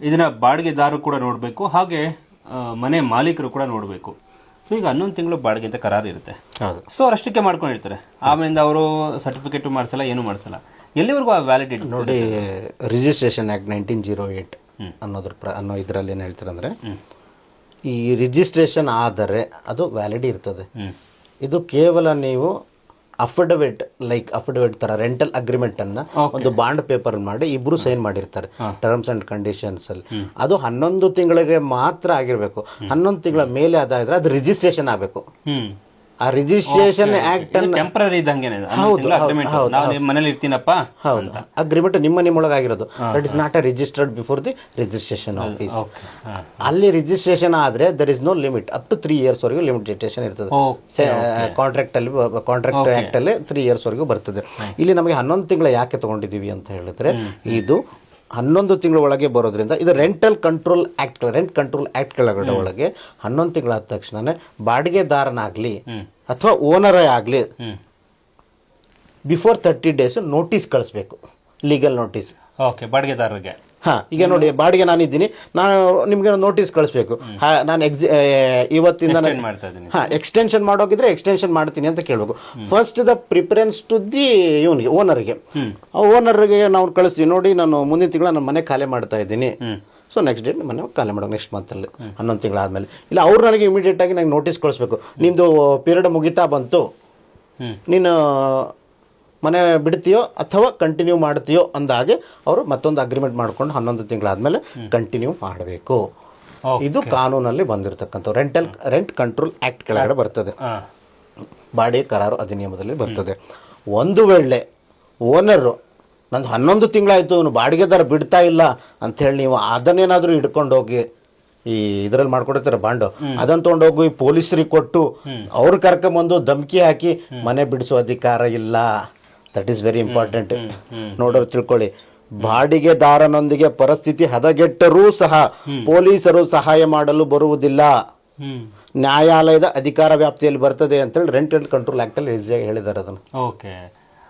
ಇದನ್ನ ಬಾಡಿಗೆದಾರರು ಕೂಡ ನೋಡಬೇಕು ಹಾಗೆ ಮನೆ ಮಾಲೀಕರು ಕೂಡ ನೋಡಬೇಕು. ಸೊ ಈಗ ಹನ್ನೊಂದು ತಿಂಗಳು ಬಾಡಿಗೆ ಅಂತ ಕರಾರು ಇರುತ್ತೆ. ಹೌದು. ಸೊ ಅಷ್ಟಕ್ಕೆ ಮಾಡ್ಕೊಂಡಿರ್ತಾರೆ ಆಮೇಲಿಂದ ಅವರು ಸರ್ಟಿಫಿಕೇಟು ಮಾಡಿಸಲ್ಲ ಏನು ಮಾಡಿಸಲ್ಲ. ಎಲ್ಲಿವರೆಗೂ ಆ ವ್ಯಾಲಿಡಿಟಿ ನೋಡಿ registration act nineteen zero eight ಅನ್ನೋದ್ರ ಪ್ರ ಅನ್ನೋ ಇದರಲ್ಲಿ ಏನು ಹೇಳ್ತಾರೆ ಅಂದರೆ ಈ ರಿಜಿಸ್ಟ್ರೇಷನ್ ಆದರೆ ಅದು ವ್ಯಾಲಿಡಿ ಇರ್ತದೆ. ಇದು ಕೇವಲ ನೀವು ಅಫಿಡವಿಟ್ ಲೈಕ್ ಅಫಿಡವಿಟ್ ತರ ರೆಂಟಲ್ ಅಗ್ರಿಮೆಂಟ್ ಅನ್ನ ಒಂದು ಬಾಂಡ್ ಪೇಪರ್ ಮಾಡಿ ಇಬ್ರು ಸೈನ್ ಮಾಡಿರ್ತಾರೆ ಟರ್ಮ್ಸ್ ಅಂಡ್ ಕಂಡೀಷನ್ಸ್ ಅಲ್ಲಿ ಅದು ಹನ್ನೊಂದು ತಿಂಗಳಿಗೆ ಮಾತ್ರ ಆಗಿರ್ಬೇಕು. ಹನ್ನೊಂದು ತಿಂಗಳ ಮೇಲೆ ಅದಾದ್ರೆ ಅದು ರಿಜಿಸ್ಟ್ರೇಷನ್ ಆಗಬೇಕು. ಆ ರಿಜಿಸ್ಟ್ರೇಷನ್ ಆಕ್ಟ್ ಅನ್ನ ಟೆಂಪರರಿ ಇದ್ದಂಗೆ ಹೌದು ನಾವು ನಿಮ್ಮ ಮನೇಲಿ ಇರ್ತೀನಪ್ಪ ಹೌದು. ಅಗ್ರಿಮೆಂಟ್ ನಿಮ್ಮ ನಿಮ್ಮೊಳಗಾಗಿರೋದು. That is not a registered before the registration office ಅಲ್ಲಿ ರಿಜಿಸ್ಟ್ರೇಷನ್ ಆದ್ರೆ there is no limit up to three years ವರೆಗೂ ಲಿಮಿಟೇಷನ್ ಇರ್ತದೆ. ಕಾಂಟ್ರಾಕ್ಟ್ ಅಲ್ಲಿ ಕಾಂಟ್ರಾಕ್ಟ್ ಆಕ್ಟ್ ಅಲ್ಲಿ ತ್ರೀ ಇಯರ್ಸ್ ವರೆಗೂ ಬರ್ತದೆ. ಇಲ್ಲಿ ನಮಗೆ ಹನ್ನೊಂದು ತಿಂಗಳ ಯಾಕೆ ತಗೊಂಡಿದ್ದೀವಿ ಅಂತ ಹೇಳಿದ್ರೆ ಇದು ಹನ್ನೊಂದು ತಿಂಗಳ ಒಳಗೆ ಬರೋದ್ರಿಂದ ಇದು rental control act rent control act ಕೆಳಗಡೆ ಒಳಗೆ ಹನ್ನೊಂದು ತಿಂಗಳಾದ ತಕ್ಷಣನೇ ಬಾಡಿಗೆದಾರನಾಗ್ಲಿ ಅಥವಾ ಓನರೇ ಆಗಲಿ ಬಿಫೋರ್ ತರ್ಟಿ ಡೇಸ್ ನೋಟಿಸ್ ಕಳಿಸ್ಬೇಕು ಲೀಗಲ್ ನೋಟಿಸ್ ಓಕೆ ಬಾಡಿಗೆದಾರರಿಗೆ. ಹಾಂ ಈಗ ನೋಡಿ ಬಾಡಿಗೆ ನಾನಿದ್ದೀನಿ ನಾನು ನಿಮಗೆ ನೋಟಿಸ್ ಕಳಿಸ್ಬೇಕು. ಹಾಂ ನಾನು ಎಕ್ಸಿ ಇವತ್ತಿಂದ ಏನ್ ಮಾಡ್ತಾ ಇದ್ದೀನಿ. ಹಾಂ ಎಕ್ಸ್ಟೆನ್ಷನ್ ಮಾಡೋಗಿದ್ರೆ ಎಕ್ಸ್ಟೆನ್ಷನ್ ಮಾಡ್ತೀನಿ ಅಂತ ಕೇಳಬೇಕು. First the preference to the ಇವನಿಗೆ ಓನರ್ಗೆ ಓನರ್ಗೆ ನಾವು ಕಳಿಸ್ತೀವಿ ನೋಡಿ ನಾನು ಮುಂದಿನ ತಿಂಗಳ ನನ್ನ ಮನೆ ಖಾಲಿ ಮಾಡ್ತಾ ಇದ್ದೀನಿ. ಸೊ ನೆಕ್ಸ್ಟ್ ಡೇಟ್ ಮನೆ ಖಾಲಿ ಮಾಡೋದು ನೆಕ್ಸ್ಟ್ ಮಂತಲ್ಲಿ ಹನ್ನೊಂದು ತಿಂಗಳಾದಮೇಲೆ. ಇಲ್ಲ ಅವ್ರು ನನಗೆ ಇಮಿಡಿಯೇಟಾಗಿ ನಂಗೆ ನೋಟಿಸ್ ಕಳಿಸ್ಬೇಕು ನಿಮ್ಮದು ಪೀರಿಯಡ್ ಮುಗಿತಾ ಬಂತು. ನೀನು ಮನೆ ಬಿಡ್ತೀಯೋ ಅಥವಾ ಕಂಟಿನ್ಯೂ ಮಾಡ್ತೀಯೋ ಅಂದಾಗೆ ಅವರು ಮತ್ತೊಂದು ಅಗ್ರಿಮೆಂಟ್ ಮಾಡ್ಕೊಂಡು ಹನ್ನೊಂದು ತಿಂಗಳಾದಮೇಲೆ ಕಂಟಿನ್ಯೂ ಮಾಡಬೇಕು. ಇದು ಕಾನೂನಲ್ಲಿ ಬಂದಿರತಕ್ಕಂಥ ರೆಂಟಲ್ ರೆಂಟ್ ಕಂಟ್ರೋಲ್ ಆ್ಯಕ್ಟ್ ಕೆಳಗಡೆ ಬರ್ತದೆ. ಬಾಡಿ ಬಾಡಿಗೆ ಕರಾರು ಅಧಿನಿಯಮದಲ್ಲಿ ಬರ್ತದೆ. ಒಂದು ವೇಳೆ ಓನರು ನಂದು ಹನ್ನೊಂದು ತಿಂಗಳಾಯಿತು ಅವನು ಬಾಡಿಗೆದಾರ ಬಿಡ್ತಾ ಇಲ್ಲ ಅಂಥೇಳಿ ನೀವು ಅದನ್ನೇನಾದರೂ ಹಿಡ್ಕೊಂಡು ಹೋಗಿ ಈ ಇದರಲ್ಲಿ ಮಾಡ್ಕೊಡ್ತಾರೆ ಬಾಂಡು. ಅದನ್ನ ತೊಗೊಂಡೋಗಿ ಪೊಲೀಸರಿಗೆ ಕೊಟ್ಟು ಅವ್ರ ಕರ್ಕೊಂಬಂದು ಧಮಕಿ ಹಾಕಿ ಮನೆ ಬಿಡಿಸೋ ಅಧಿಕಾರ ಇಲ್ಲ. ದಟ್ ಈಸ್ ವೆರಿ ಇಂಪಾರ್ಟೆಂಟ್ ನೋಡೋರು ತಿಳ್ಕೊಳ್ಳಿ. ಬಾಡಿಗೆದಾರನೊಂದಿಗೆ ಪರಿಸ್ಥಿತಿ ಹದಗೆಟ್ಟರೂ ಸಹ ಪೊಲೀಸರು ಸಹಾಯ ಮಾಡಲು ಬರುವುದಿಲ್ಲ. ನ್ಯಾಯಾಲಯದ ಅಧಿಕಾರ ವ್ಯಾಪ್ತಿಯಲ್ಲಿ ಬರ್ತದೆ ಅಂತೇಳಿ ರೆಂಟ್ ಅಂಡ್ ಕಂಟ್ರೋಲ್ ಆ್ಯಕ್ಟಲ್ಲಿ ಹೇಳಿದ್ದಾರೆ ಅದನ್ನು. ಓಕೆ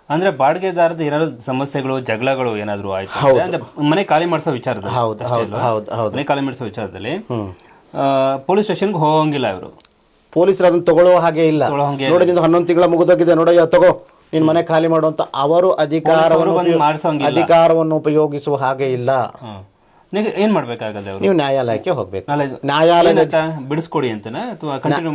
ಅಂದ್ರೆ ಬಾಡಿಗೆದಾರದ ಏನಾದ್ರು ಸಮಸ್ಯೆಗಳು ಜಗಳಗಳು ಏನಾದ್ರು ಆಯ್ತು ಅಂದ್ರೆ ಮನೆ ಖಾಲಿ ಮಾಡಿಸೋ ವಿಚಾರದಲ್ಲಿ ಹೌದು ಹೌದು ಹೌದು ಹೌದು. ಮನೆ ಖಾಲಿ ಮಾಡಿಸೋ ವಿಚಾರದಲ್ಲಿ ಪೊಲೀಸ್ ಸ್ಟೇಷನ್ಗೆ ಹೋಗಂಗಿಲ್ಲ ಇವರು. ಪೊಲೀಸರು ಅದನ್ನ ತಗೊಳ್ಳೋ ಹಾಗೆ ಇಲ್ಲ. ನೋಡಿ ನಿಂದು ಹನ್ನೊಂದು ತಿಂಗಳ ಮುಗಿದೋಗಿದೆ ನೋಡಯ್ಯ ತಗೋ ನಿನ್ ಮನೆ ಖಾಲಿ ಮಾಡುವಂತ ಅವರು ಅಧಿಕಾರವನ್ನು. ಅಧಿಕಾರವನ್ನು ಉಪಯೋಗಿಸುವ ಹಾಗೆ ಇಲ್ಲ. ಏನ್ ಮಾಡ್ಬೇಕಾಗಲ್ಲ ಅವರು? ನೀವು ನ್ಯಾಯಾಲಯಕ್ಕೆ ಹೋಗ್ಬೇಕು. ನ್ಯಾಯಾಲಯದ ಬಿಡಿಸ್ಕೊಡಿ ಅಂತನಾ? ಅಥವಾ ಕಂಟಿನ್ಯೂ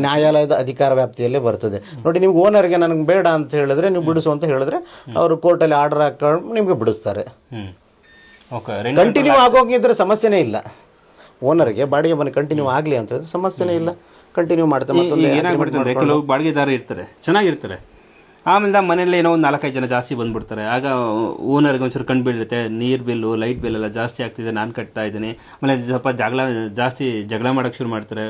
ನ್ಯಾಯಾಲಯದ ಅಧಿಕಾರ ವ್ಯಾಪ್ತಿಯಲ್ಲೇ ಬರ್ತದೆ. ನೋಡಿ ನಿಮ್ಗೆ ಓನರ್ಗೆ ನನಗೆ ಬೇಡ ಅಂತ ಹೇಳಿದ್ರೆ ನೀವು ಬಿಡಿಸು ಅಂತ ಹೇಳಿದ್ರೆ ಅವರು ಕೋರ್ಟಲ್ಲಿ ಆರ್ಡರ್ ಹಾಕೊಂಡು ನಿಮ್ಗೆ ಬಿಡಿಸ್ತಾರೆ. ಕಂಟಿನ್ಯೂ ಆಗೋಗಿದ್ರೆ ಸಮಸ್ಯೆನೇ ಇಲ್ಲ. ಓನರ್ಗೆ ಬಾಡಿಗೆ ಮನೆ ಕಂಟಿನ್ಯೂ ಆಗಲಿ ಅಂತ ಹೇಳಿದ್ರೆ ಸಮಸ್ಯೆನೇ ಇಲ್ಲ. ಕಂಟಿನ್ಯೂ ಮಾಡ್ತಾರೆ ಮತ್ತೊಂದು ಏನಾಗ್ಬಿಡ್ತದೆ? ಕೆಲವು ಬಾಡಿಗೆದಾರ ಇರ್ತಾರೆ. ಚೆನ್ನಾಗಿರ್ತಾರೆ. ಆಮೇಲೆ ಮನೇಲಿ ಏನೋ ಒಂದು ನಾಲ್ಕೈದು ಜನ ಜಾಸ್ತಿ ಬಂದ್ಬಿಡ್ತಾರೆ. ಆಗ ಓನರ್ಗೆ ಒಂಚೂರು ಕಂಡು ಬೀಳುತ್ತೆ. ನೀರು ಬಿಲ್ಲು ಲೈಟ್ ಬಿಲ್ ಎಲ್ಲ ಜಾಸ್ತಿ ಆಗ್ತಿದೆ ನಾನು ಕಟ್ತಾ ಇದ್ದೀನಿ. ಆಮೇಲೆ ಸ್ವಲ್ಪ ಜಗಳ ಜಾಸ್ತಿ ಜಗಳ ಮಾಡೋಕ್ಕೆ ಶುರು ಮಾಡ್ತಾರೆ.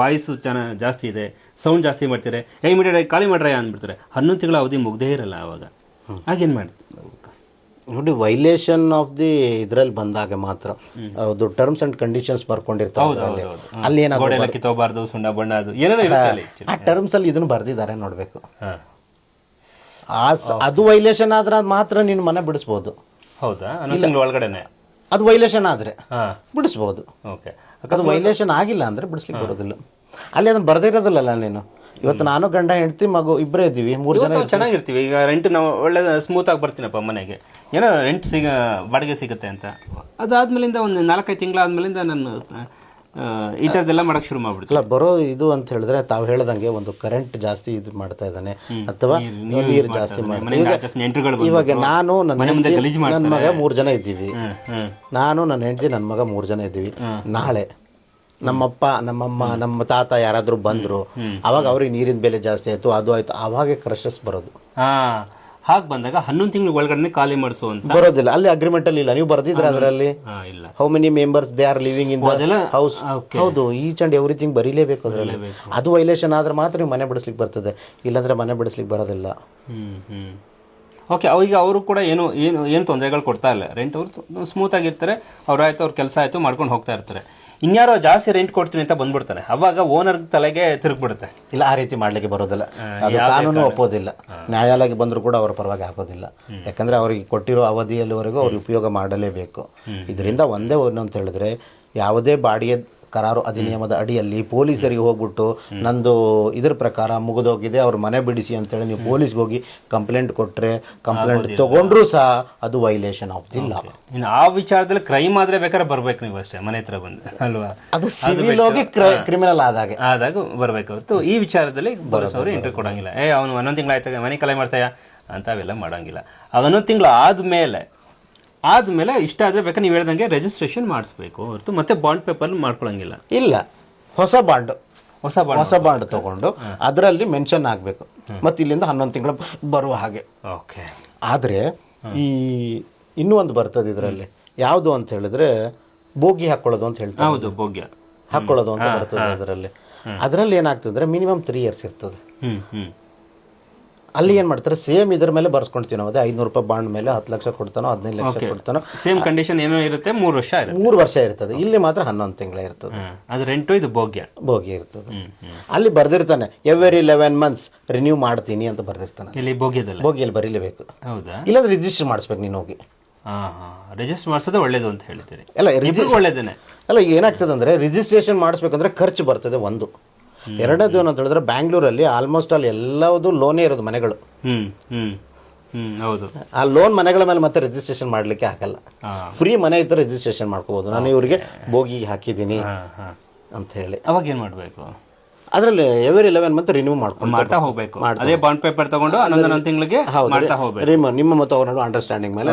ವಾಯ್ಸು ಚೆನ್ನ ಜಾಸ್ತಿ ಇದೆ ಸೌಂಡ್ ಜಾಸ್ತಿ ಮಾಡ್ತಾರೆ ಏ ಇಮಿಡಿಯೇಟಾಗಿ ಖಾಲಿ ಮಾಡ್ರೆ ಅಂದ್ಬಿಡ್ತಾರೆ. ಹನ್ನೊಂದು ತಿಂಗಳ ಅವಧಿ ಮುಗ್ದೇ ಇರಲ್ಲ ಆವಾಗ ಹಾಗೇನು ಮಾಡ್ತೀವಿ ನೋಡಿ ವೈಲೇಷನ್ ಆಫ್ ದಿ ಇದ್ರಲ್ಲಿ ಬಂದಾಗ ಮಾತ್ರ ಅದು ಟರ್ಮ್ಸ್ ಅಂಡ್ ಕಂಡೀಷನ್ಸ್ ಬರ್ಕೊಂಡಿರ್ತಾವೆ. ಅಲ್ಲಿ ಏನಾದ್ರು ಗೋಡೆ ಕಿತ್ತೋಬಾರ್ದು ಸುಣ್ಣ ಬಣ್ಣ ಅದು ಏನೇನೋ ಇರುತ್ತೆ ಅಲ್ಲಿ. ಆ ಟರ್ಮ್ಸ್ ಅಲ್ಲಿ ಇದನ್ನು ಬರ್ದಿದ್ದಾರೆ ನೋಡ್ಬೇಕು. ಆ ಸ- ಅದು ವೈಲೇಷನ್ ಆದ್ರೆ ಮಾತ್ರ ನೀನು ಮನೆ ಬಿಡಿಸ್ಬೋದು. ಹೌದಾ? ಹನ್ನೊಂದು ತಿಂಗಳ ಒಳಗಡೆನೆ? ಅದು ವೈಲೇಷನ್ ಆದ್ರೆ ಹಾಂ. ಬಿಡಿಸ್ಬೋದು. ಓಕೆ ಅದು ವೈಲೇಷನ್ ಆಗಿಲ್ಲ ಅಂದ್ರೆ ಬಿಡಿಸ್ಲಿಕ್ಕೆ ಬರೋದಿಲ್ಲ. ಅಲ್ಲಿ ಅದನ್ನ ಬರ್ದಿರೋದಿಲ್ಲಲ್ಲ ನೀನು? ಇವತ್ತು ನಾನು ಗಂಡ ಹೆಂಡತಿ ಮಗು ಇಬ್ಬರೇ ಇದ್ದೀವಿ ಮೂರು ಜನ ನಾವು ಚೆನ್ನಾಗಿರ್ತೀವಿ. ಈಗ ರೆಂಟ್ ನಾವು ಒಳ್ಳೆ ಸ್ಮೂತ್ ಆಗಿ ಬರ್ತೀನಪ್ಪ ಮನೆಗೆ. ಏನೋ ರೆಂಟ್ ಸಿಗ ಬಾಡಿಗೆ ಸಿಗುತ್ತೆ ಅಂತ. ಅದಾದ್ಮೇಲಿಂದ ಒಂದು ನಾಲ್ಕೈದು ತಿಂಗಳಾದ್ಮೇಲಿಂದ ನಾನು ಈ ಥರದ್ದೆಲ್ಲ ಮಾಡೋಕೆ ಶುರು ಮಾಡ್ಬಿಡ್ತೀನಿ ಅಲ್ಲ ಬರೋ ಇದು ಅಂತ ಹೇಳಿದ್ರೆ ತಾವು ಹೇಳ್ದಂಗೆ ಒಂದು ಕರೆಂಟ್ ಜಾಸ್ತಿ ಇದು ಮಾಡ್ತಾ ಇದ್ದಾನೆ. ಅಥವಾ ನೀರು ಜಾಸ್ತಿ ಇವಾಗ ನಾನು ನನ್ನ ಮಗ ಮೂರು ಜನ ಇದ್ದೀವಿ. ನಾನು ನನ್ನ ಹೆಂಡತಿ ನನ್ನ ಮಗ ಮೂರು ಜನ ಇದ್ದೀವಿ. ನಾಳೆ ನಮ್ಮಪ್ಪ ನಮ್ಮಮ್ಮ ನಮ್ಮ ತಾತ ಯಾರಾದರೂ ಬಂದರು ಅವಾಗ ಅವ್ರಿಗೆ ನೀರಿನ ಬೆಲೆ ಜಾಸ್ತಿ ಆಯಿತು ಅದು ಆಯಿತು. ಅವಾಗೆ ಕ್ರಶಸ್ ಬರೋದು. ಹಾಗೆ ಬಂದಾಗ ಹನ್ನೊಂದು ತಿಂಗಳ ಒಳಗಡೆ ಖಾಲಿ ಮಾಡಿಸು ಅಂತ ಬರೋದಿಲ್ಲ. ಅಲ್ಲಿ ಅಗ್ರಿಮೆಂಟ್ ಅಲ್ಲಿ ಇಲ್ಲ. ನೀವು ಬರ್ದಿದ್ರೆ ಅದರಲ್ಲಿ ಹಾ ಇಲ್ಲ. How many members they are living in ಅದೆಲ್ಲ ಹೌಸ್ ಹೌದು. ಈಚ್ ಅಂಡ್ ಎವ್ರಿಥಿಂಗ್ ಬರೀಲೇಬೇಕು ಅದರಲ್ಲಿ. ಅದು ವೈಲೇಷನ್ ಆದ್ರೆ ಮಾತ್ರ ನೀವು ಮನೆ ಬಿಡಿಸ್ಲಿಕ್ಕೆ ಬರ್ತದೆ. ಇಲ್ಲಾಂದ್ರೆ ಮನೆ ಬಿಡಿಸ್ಲಿಕ್ಕೆ ಬರೋದಿಲ್ಲ. ಹ್ಮ್ ಹ್ಮ್. ಓಕೆ ಈಗ ಅವರು ಕೂಡ ಏನು ಏನು ಏನು ತೊಂದರೆಗಳು ಕೊಡ್ತಾ ಇಲ್ಲ. ರೆಂಟ್ ಅವರು ಸ್ಮೂತ್ ಆಗಿರ್ತಾರೆ. ಅವ್ರು ಆಯ್ತು ಅವ್ರ ಕೆಲಸ ಆಯ್ತು ಮಾಡ್ಕೊಂಡು ಹೋಗ್ತಾ ಇರ್ತಾರೆ. ಇನ್ಯಾರೋ ಜಾಸ್ತಿ ರೆಂಟ್ ಕೊಡ್ತೀನಿ ಅಂತ ಬಂದ್ಬಿಡ್ತಾನೆ. ಅವಾಗ ಓನರ್ ತಲೆಗೆ ತಿರುಗ್ಬಿಡುತ್ತೆ. ಇಲ್ಲ ಆ ರೀತಿ ಮಾಡ್ಲಿಕ್ಕೆ ಬರೋದಿಲ್ಲ. ಅದು ಕಾನೂನು ಒಪ್ಪೋದಿಲ್ಲ. ನ್ಯಾಯಾಲಯಕ್ಕೆ ಬಂದರೂ ಕೂಡ ಅವರ ಪರವಾಗಿ ಹಾಕೋದಿಲ್ಲ. ಯಾಕಂದ್ರೆ ಅವರಿಗೆ ಕೊಟ್ಟಿರೋ ಅವಧಿಯಲ್ಲಿವರೆಗೂ ಅವ್ರು ಉಪಯೋಗ ಮಾಡಲೇಬೇಕು. ಇದರಿಂದ ಒಂದೇ ಒಂದು ಅಂತ ಹೇಳಿದ್ರೆ ಯಾವುದೇ ಬಾಡಿಗೆ ಕರಾರು ಅಧಿನಿಯಮದ ಅಡಿಯಲ್ಲಿ ಪೊಲೀಸರಿಗೆ ಹೋಗ್ಬಿಟ್ಟು ನಂದು ಇದ್ರ ಪ್ರಕಾರ ಮುಗಿದೋಗಿದೆ ಅವ್ರ ಮನೆ ಬಿಡಿಸಿ ಅಂತೇಳಿ ನೀವು ಪೊಲೀಸ್ಗೆ ಹೋಗಿ ಕಂಪ್ಲೇಂಟ್ ಕೊಟ್ಟರೆ ಕಂಪ್ಲೇಂಟ್ ತಗೊಂಡ್ರೂ ಸಹ ಅದು ವೈಲೇಷನ್ ಆಫ್ ದಿ ಲಾ ಇನ್ನು ಆ ವಿಚಾರದಲ್ಲಿ ಕ್ರೈಮ್ ಆದ್ರೆ ಬೇಕಾದ್ರೆ ಬರ್ಬೇಕು ನೀವು ಅಷ್ಟೇ ಮನೆ ಹತ್ರ ಬಂದು ಅಲ್ವಾ? ಅದು ಸಿವಿಲ್ ಹೋಗಿ ಕ್ರಿಮಿನಲ್ ಆದಾಗ. ಆದಾಗ ಬರ್ಬೇಕು ಹೊರತು ಈ ವಿಚಾರದಲ್ಲಿ ಅವರು ಇಂಟರ್ ಕೊಡಂಗಿಲ್ಲ. ಏ ಅವನು ಒಂದೊಂದು ತಿಂಗಳು ಆಯ್ತಾಗ ಮನೆ ಕಲೆ ಮಾಡ್ತಾಯ? ಅಂತ ಅವೆಲ್ಲ ಮಾಡಂಗಿಲ್ಲ. ಅವನು ಹನ್ನೊಂದು ತಿಂಗಳು ಆದ್ಮೇಲೆ ಆದ್ಮೇಲೆ ಇಷ್ಟ ಆದ್ರೆ ಬೇಕಾದ್ರೆ ನೀವು ಹೇಳ್ದಂಗೆ ರಿಜಿಸ್ಟ್ರೇಷನ್ ಮಾಡಿಸ್ಬೇಕು ಹೊರತು ಮತ್ತೆ ಬಾಂಡ್ ಪೇಪರ್ ಮಾಡ್ಕೊಳಂಗಿಲ್ಲ. ಇಲ್ಲ. ಹೊಸ ಬಾಂಡ್ ಹೊಸ ಬಾಂಡ್ ಹೊಸ ಬಾಂಡ್ ತಗೊಂಡು ಅದರಲ್ಲಿ ಮೆನ್ಷನ್ ಆಗಬೇಕು. ಮತ್ತೆ ಇಲ್ಲಿಂದ ಹನ್ನೊಂದು ತಿಂಗಳು ಬರುವ ಹಾಗೆ. ಓಕೆ. ಆದರೆ ಈ ಇನ್ನೂ ಒಂದು ಬರ್ತದೆ ಇದರಲ್ಲಿ. ಯಾವುದು ಅಂತ ಹೇಳಿದ್ರೆ ಬೋಗಿ ಹಾಕೊಳ್ಳೋದು ಅಂತ ಹೇಳ್ತಾರೆ. ಹೌದು ಭೋಗ್ಯ. ಹಾಕೊಳ್ಳೋದು ಅಂತ ಬರ್ತದೆ ಅದರಲ್ಲಿ. ಅದರಲ್ಲಿ ಏನಾಗ್ತದೆ ಮಿನಿಮಮ್ ತ್ರೀ ಇಯರ್ಸ್ ಇರ್ತದೆ. ಅಲ್ಲಿ ಏನು ಮಾಡ್ತಾರೆ? ಸೇಮ್ ಇದ್ರ ಮೇಲೆ ಬರ್ಸ್ಕೊಳ್ತೀವಿ ನಾವು ಅದೇ ಐನೂರು ರೂಪಾಯಿ ಬಾಂಡ್ ಮೇಲೆ ಹತ್ತು ಲಕ್ಷ ಕೊಡ್ತಾನೋ ಹದಿನೈದು ಲಕ್ಷ ಕೊಡ್ತಾನೋ ಸೇಮ್ ಕಂಡೀಷನ್ ಏನೋ ಇರುತ್ತೆ ಮೂರು ವರ್ಷ ಇರುತ್ತೆ. ಮೂರು ವರ್ಷ ಇರ್ತದೆ. ಇಲ್ಲಿ ಮಾತ್ರ ಹನ್ನೊಂದು ತಿಂಗಳ ಇರ್ತದೆ. ಅದು ರೆಂಟು ಇದು ಭೋಗ್ಯ. ಭೋಗ್ಯ ಇರ್ತದೆ. ಅಲ್ಲಿ ಬರ್ದಿರ್ತಾನೆ ಎವ್ರಿ ಲೆವೆನ್ ಮಂತ್ಸ್ ರಿನ್ಯೂ ಮಾಡ್ತೀನಿ ಅಂತ ಬರ್ದಿರ್ತಾನೆ. ಇಲ್ಲಿ ಭೋಗ್ಯದಲ್ಲ? ಭೋಗ್ಯಲ್ಲಿ ಬರೀಲೇಬೇಕು ಹೌದಾ? ಇಲ್ಲಾಂದ್ರೆ ರಿಜಿಸ್ಟರ್ ಮಾಡಿಸ್ಬೇಕು ನೀನು ಹೋಗಿ. ರಿಜಿಸ್ಟರ್ ಮಾಡಿಸೋದು ಒಳ್ಳೇದು ಅಂತ ಹೇಳ್ತೀರಿ. ಅಲ್ಲ ರಿಜಿಸ್ಟರ್ ಒಳ್ಳೇದೇನೆ. ಅಲ್ಲ ಏನಾಗ್ತದೆ ಅಂದರೆ ರಿಜಿಸ್ಟ್ರೇಷನ್ ಮಾಡಿಸ್ಬೇಕಂದ್ರೆ ಖರ್ಚು ಬರ್ತದೆ ಒಂದು. ಎರಡನೇದು ಏನು ಅಂತ ಹೇಳಿದ್ರೆ ಬ್ಯಾಂಗ್ಳೂರಲ್ಲಿ ಆಲ್ಮೋಸ್ಟ್ ಅಲ್ಲಿ ಎಲ್ಲವುದು ಲೋನೇ ಇರೋದು ಮನೆಗಳು. ಹ್ಮ್ ಹ್ಮ್ ಹ್ಮ್ ಹೌದು. ಆ ಲೋನ್ ಮನೆಗಳ ಮೇಲೆ ಮತ್ತೆ ರಿಜಿಸ್ಟ್ರೇಷನ್ ಮಾಡಲಿಕ್ಕೆ ಆಗಲ್ಲ. ಫ್ರೀ ಮನೆ ಇದ್ರೆ ರಿಜಿಸ್ಟ್ರೇಷನ್ ಮಾಡ್ಕೋಬೋದು. ನಾನು ಇವರಿಗೆ ಬೋಗಿ ಹಾಕಿದ್ದೀನಿ ಅಂತ ಹೇಳಿ. ಅವಾಗ ಏನ್ ಮಾಡ್ಬೇಕು? ಅದರಲ್ಲಿ ಎವ್ರಿ ಲೆವೆನ್ ಮಂತ್ ರಿನ್ಯೂ ಮಾಡ್ಕೊಂಡು ಮಾಡ್ತಾ ಹೋಗ್ಬೇಕು. ಅದೇ ಬಾಂಡ್ ಪೇಪರ್ ತಗೊಂಡು ಹನ್ನೊಂದು ತಿಂಗಳಿಗೆ ಮಾಡ್ತಾ ಹೋಗ್ಬೇಕು. ನಿಮ್ಮ ನಿಮ್ಮ ಮತ್ತು ನಡುವೆ ಅಂಡರ್ಸ್ಟ್ಯಾಂಡಿಂಗ್ ಮೇಲೆ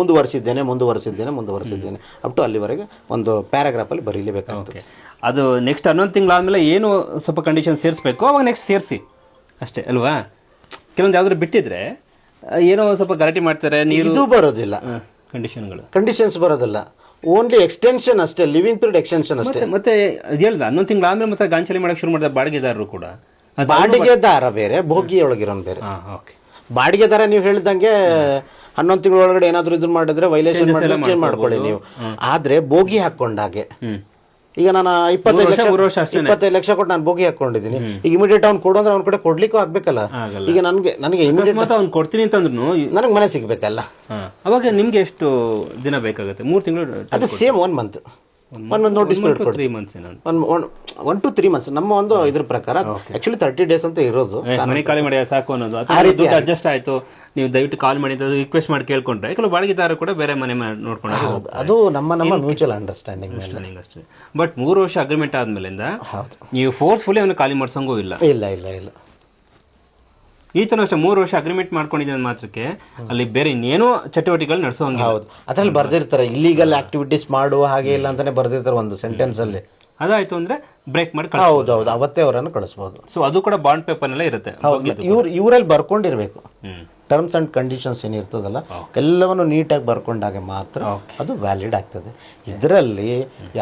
ಮುಂದುವರಿಸಿದ್ದೇನೆ ಮುಂದುವರಿಸಿದ್ದೇನೆ ಮುಂದುವರಿಸಿದ್ದೇನೆ. ಅಪ್ ಟು ಅಲ್ಲಿವರೆಗೆ ಒಂದು ಪ್ಯಾರಾಗ್ರಾಫಲ್ಲಿ ಬರೀಲೇಬೇಕಾಗುತ್ತೆ ಅದು ನೆಕ್ಸ್ಟ್ ಹನ್ನೊಂದು ತಿಂಗಳಾದಮೇಲೆ ಏನು ಸ್ವಲ್ಪ ಕಂಡೀಷನ್ ಸೇರಿಸ್ಬೇಕು? ಅವಾಗ ನೆಕ್ಸ್ಟ್ ಸೇರಿಸಿ. ಅಷ್ಟೇ ಅಲ್ವಾ? ಕೆಲವೊಂದು ಯಾವ್ದಾದ್ರು ಬಿಟ್ಟಿದ್ರೆ ಏನೋ ಸ್ವಲ್ಪ ಗಲಾಟೆ ಮಾಡ್ತಾರೆ ನೀರು ಬರೋದಿಲ್ಲ. ಕಂಡೀಷನ್ಗಳು ಕಂಡೀಷನ್ಸ್ ಬರೋದಿಲ್ಲ. ಓನ್ಲಿ ಎಕ್ಸ್ಟೆನ್ಷನ್ ಅಷ್ಟೇ ಲಿವಿಂಗ್ ಪೀರಿಯಡ್ ಎಕ್ಸ್ಟೆನ್ಷನ್ ಅಷ್ಟೇ. ಮತ್ತೆ ಮತ್ತೆ ಅದು ಹೇಳ್ದ ಹನ್ನೊಂದು ತಿಂಗಳಾದ್ಮೇಲೆ ಮತ್ತೆ ಗಾಂಚಲಿ ಮಾಡಕ್ ಶುರು ಮಾಡಿದ ಬಾಡಿಗೆದಾರರು ಕೂಡ. ಅದು ಬಾಡಿಗೆದಾರ ಬೇರೆ ಭೋಗಿಯೊಳಗಿರೋನ್ ಬೇರೆ. ಹಾಂ ಓಕೆ ಬಾಡಿಗೆದಾರ ನೀವು ಹೇಳಿದಂಗೆ ಹನ್ನೊಂದು ತಿಂಗಳ ಒಳಗಡೆ ಏನಾದ್ರು ಇದನ್ನ ಮಾಡಿದ್ರೆ ವೈಲೇಷನ್ ಮಾಡಿದ್ರೆ ಚೇಂಜ್ ಮಾಡ್ಕೊಳ್ಳಿ ನೀವು. ಆದ್ರೆ ಬೋಗಿ ಹಾಕೊಂಡಾಗೆ ಹ್ಮ್. ಈಗ ನಾನು ಇಪ್ಪತ್ತೈದು ಲಕ್ಷ ಇಪ್ಪತ್ತೈದು ಲಕ್ಷ ಕೊಟ್ಟು ನಾನು ಬೋಗಿ ಹಾಕೊಂಡಿದ್ದೀನಿ. ಈಗ ಇಮಿಡಿಯೇಟ್ ಅವ್ನು ಕೊಡು ಅಂದ್ರೆ ಅವ್ನ ಕಡೆ ಕೊಡ್ಲಿಕ್ಕೂ ಆಗ್ಬೇಕಲ್ಲ. ಈಗ ನನಗೆ ನನಗೆ ಇಮಿಡಿಯೇಟ್ ಅವ್ನು ಕೊಡ್ತೀನಿ ಅಂತಂದ್ರು ನನಗೆ ಮನೆ ಸಿಗ್ಬೇಕಲ್ಲ. ಅವಾಗ ನಿಮ್ಗೆ ಎಷ್ಟು ದಿನ ಬೇಕಾಗುತ್ತೆ? ಮೂರು ತಿಂಗಳು ಅದು same one month one month notice period three months one one two three months ನಮ್ಮ ಒಂದು ಇದ್ರ ಪ್ರಕಾರ ಆಕ್ಚುಲಿ ತರ್ಟಿ ಡೇಸ್ ಅಂತ ಇರೋದು. ಮನೆ ಖಾಲಿ ಮಾಡಿ ಸಾಕು ಅನ್ನೋದು. ದುಡ್ಡು ಅಡ್ಜಸ್ಟ್ ಆಯ್ತು ನೀವು ದಯವಿಟ್ಟು ಕಾಲ್ ಮಾಡಿ ಅಂತ ರಿಕ್ವೆಸ್ಟ್ ಮಾಡಿ ಕೇಳ್ಕೊಂಡ್ರೆ ಕೆಲವು ಬಾಡಿಗೆದಾರ ಕೂಡ ಬೇರೆ ಮನೆ ನೋಡ್ಕೊಂಡು ಅದು ನಮ್ಮ ನಮ್ಮ ಮ್ಯೂಚುವಲ್ ಅಂಡರ್ಸ್ಟ್ಯಾಂಡಿಂಗ್ ಮೇಲೆ. ಅಷ್ಟೇ. ಬಟ್ ಮೂರು ವರ್ಷ ಅಗ್ರಿಮೆಂಟ್ ಆದ್ಮೇಲಿಂದ ನೀವು ಫೋರ್ಸ್ಫುಲಿ ಅವನು ಖಾಲಿ ಮಾಡ್ಸಂಗೂ ಇಲ್ಲ. ಇಲ್ಲ ಇಲ್ಲ ಇಲ್ಲ. ಈ ತರ ಅಷ್ಟೇ ಮೂರು ವರ್ಷ ಅಗ್ರಿಮೆಂಟ್ ಮಾಡ್ಕೊಂಡಿದ್ದ ಮಾತ್ರಕ್ಕೆ ಅಲ್ಲಿ ಬೇರೆ ಇನ್ನೇನೋ ಚಟುವಟಿಕೆಗಳು ನಡೆಸೋಂಗಿಲ್ಲ ಹೌದು. ಅದ್ರಲ್ಲಿ ಬರ್ದಿರ್ತಾರೆ. ಇಲ್ಲಿಗಲ್ ಆಕ್ಟಿವಿಟೀಸ್ ಮಾಡುವ ಹಾಗೆ ಇಲ್ಲ ಅಂತಾನೆ ಬರ್ದಿರ್ತಾರೆ ಒಂದು ಸೆಂಟೆನ್ಸ್ ಅಲ್ಲಿ. ಅದಾಯ್ತು ಅಂದ್ರೆ ಬ್ರೇಕ್ ಮಾಡಿ ಹೌದು ಹೌದು. ಅವತ್ತೇ ಅವರನ್ನು ಕಳಿಸ್ಬೋದು. ಸೊ ಅದು ಕೂಡ ಬಾಂಡ್ ಪೇಪರ್ ಎಲ್ಲ ಇರುತ್ತೆ. ಇವ್ರು ಇವರಲ್ಲಿ ಬರ್ಕೊಂಡಿರ್ಬೇಕು. ಹ್ಮ್. ಟರ್ಮ್ಸ್ ಆ್ಯಂಡ್ ಕಂಡೀಷನ್ಸ್ ಏನಿರ್ತದಲ್ಲ ಎಲ್ಲವನ್ನು ನೀಟಾಗಿ ಬರ್ಕೊಂಡಾಗ ಮಾತ್ರ ಅದು ವ್ಯಾಲಿಡ್ ಆಗ್ತದೆ. ಇದರಲ್ಲಿ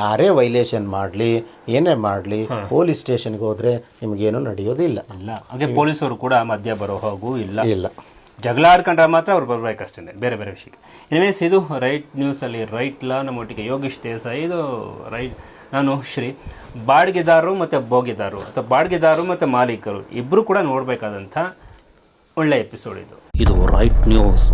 ಯಾರೇ ವೈಲೇಷನ್ ಮಾಡಲಿ ಏನೇ ಮಾಡಲಿ ಪೊಲೀಸ್ ಸ್ಟೇಷನ್ಗೆ ಹೋದರೆ ನಿಮಗೇನು ನಡೆಯೋದಿಲ್ಲ. ಇಲ್ಲ. ಹಾಗೆ ಪೊಲೀಸರು ಕೂಡ ಮಧ್ಯ ಬರೋ ಹೋಗು ಇಲ್ಲ. ಇಲ್ಲ. ಜಗಳ ಆಡ್ಕೊಂಡ್ರೆ ಮಾತ್ರ ಅವ್ರು ಬರಬೇಕಷ್ಟೇ ಬೇರೆ ಬೇರೆ ವಿಷಯಕ್ಕೆ. ಎನಿವೇಸ್ ಇದು ರೈಟ್ ನ್ಯೂಸಲ್ಲಿ ರೈಟ್ ಲಾ ನಮ್ಮೊಟ್ಟಿಗೆ ಯೋಗೀಶ್ ದೇಸಾಯಿ ಇದು ರೈಟ್ ನಾನು ಶ್ರೀ ಬಾಡಿಗೆದಾರರು ಮತ್ತು ಬೋಗಿದಾರರು ಅಥವಾ ಬಾಡಿಗೆದಾರರು ಮತ್ತು ಮಾಲೀಕರು ಇಬ್ಬರು ಕೂಡ ನೋಡಬೇಕಾದಂಥ ಒಳ್ಳೆಯ ಎಪಿಸೋಡ್ ಇದು. ಇದು ರೈಟ್ ನ್ಯೂಸ್